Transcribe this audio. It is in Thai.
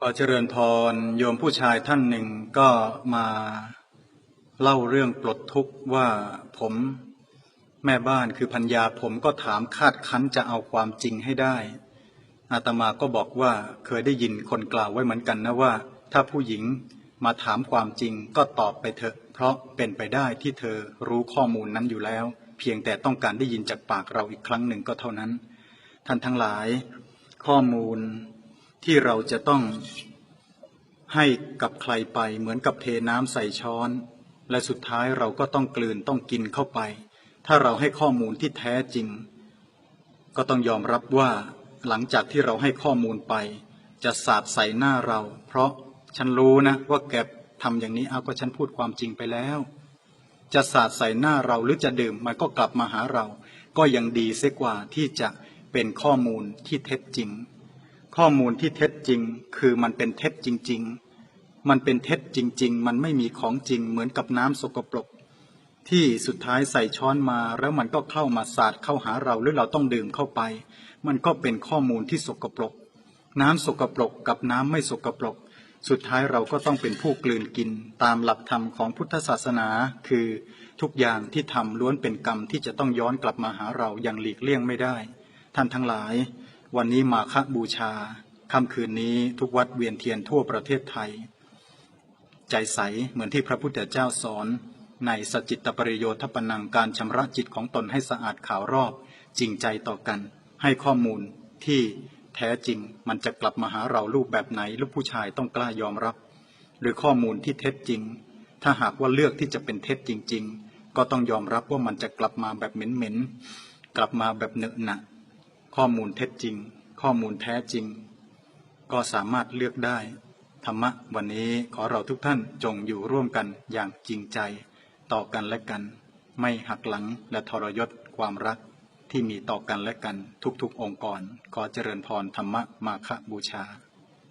ขอเจริญพรโยมผู้ชายท่านหนึ่งก็มาเล่าเรื่องปลดทุกข์ว่าผมแม่บ้านคือพัญญาผมก็ถามคาดคั้นจะเอาความจริงให้ได้ อาตมาก็บอกว่าเคยได้ยินคนกล่าวไว้เหมือนกันนะว่า ถ้าผู้หญิงมาถามความจริงก็ตอบไปเถอะ เพราะเป็นไปได้ที่เธอรู้ข้อมูลนั้นอยู่แล้ว เพียงแต่ต้องการได้ยินจากปากเราอีกครั้งหนึ่งก็เท่านั้น ท่านทั้งหลาย ข้อมูล ที่เราจะต้องให้กับใครไปเหมือนกับเทน้ำใส่ช้อน และสุดท้ายเราก็ต้องกลืนต้องกินเข้าไป ถ้าเราให้ข้อมูลที่แท้จริง ก็ต้องยอมรับว่าหลังจากที่เราให้ข้อมูลไป จะสาดใส่หน้าเรา เพราะฉันรู้นะว่าแกทำอย่างนี้เอาก็ฉันพูดความจริงไปแล้ว จะสาดใส่หน้าเราหรือจะดื่มมันก็กลับมาหาเรา ก็ยังดีเสียกว่าที่จะเป็นข้อมูลที่เท็จจริง ข้อมูลที่เท็จจริง คือมันเป็นเท็จจริง ๆ มันเป็นเท็จจริง ๆ มันไม่มีของจริงเหมือนกับน้ำสกปรก ที่สุดท้ายใส่ช้อนมาแล้วมันก็เข้ามาสาดเข้าหาเราหรือเราต้องดื่มเข้าไป มันก็เป็นข้อมูลที่สกปรก น้ำสกปรกกับน้ำไม่สกปรก สุดท้ายเราก็ต้องเป็นผู้กลืนกิน ตามหลักธรรมของพุทธศาสนา คือทุกอย่างที่ทำล้วนเป็นกรรมที่จะต้องย้อนกลับมาหาเราอย่างหลีกเลี่ยงไม่ได้ ท่านทั้งหลาย วันนี้มาฆบูชาค่ำคืนนี้ทุกวัดเวียนเทียนทั่วประเทศไทย ใจใสเหมือนที่พระพุทธเจ้าสอน ในสจิตตปริโยทปนังการชำระจิตของตนให้สะอาดขาวรอบ จริงใจต่อกัน ให้ข้อมูลที่แท้จริงมันจะกลับมาหาเรารูปแบบไหน ลูกผู้ชายต้องกล้ายอมรับ หรือข้อมูลที่เท็จจริง ถ้าหากว่าเลือกที่จะเป็นเท็จจริง ๆ ก็ต้องยอมรับว่ามันจะกลับมาแบบเหม็นๆกลับมาแบบเนอะหนะ ข้อมูลเท็จจริง ข้อมูลแท้จริง ก็สามารถเลือกได้ ธรรมะวันนี้ขอเราทุกท่านจงอยู่ร่วมกันอย่างจริงใจ ต่อกันและกัน ไม่หักหลังและทรยศความรักที่มีต่อกันและกันทุกๆองค์กร ขอเจริญพรธรรมะมาคบูชา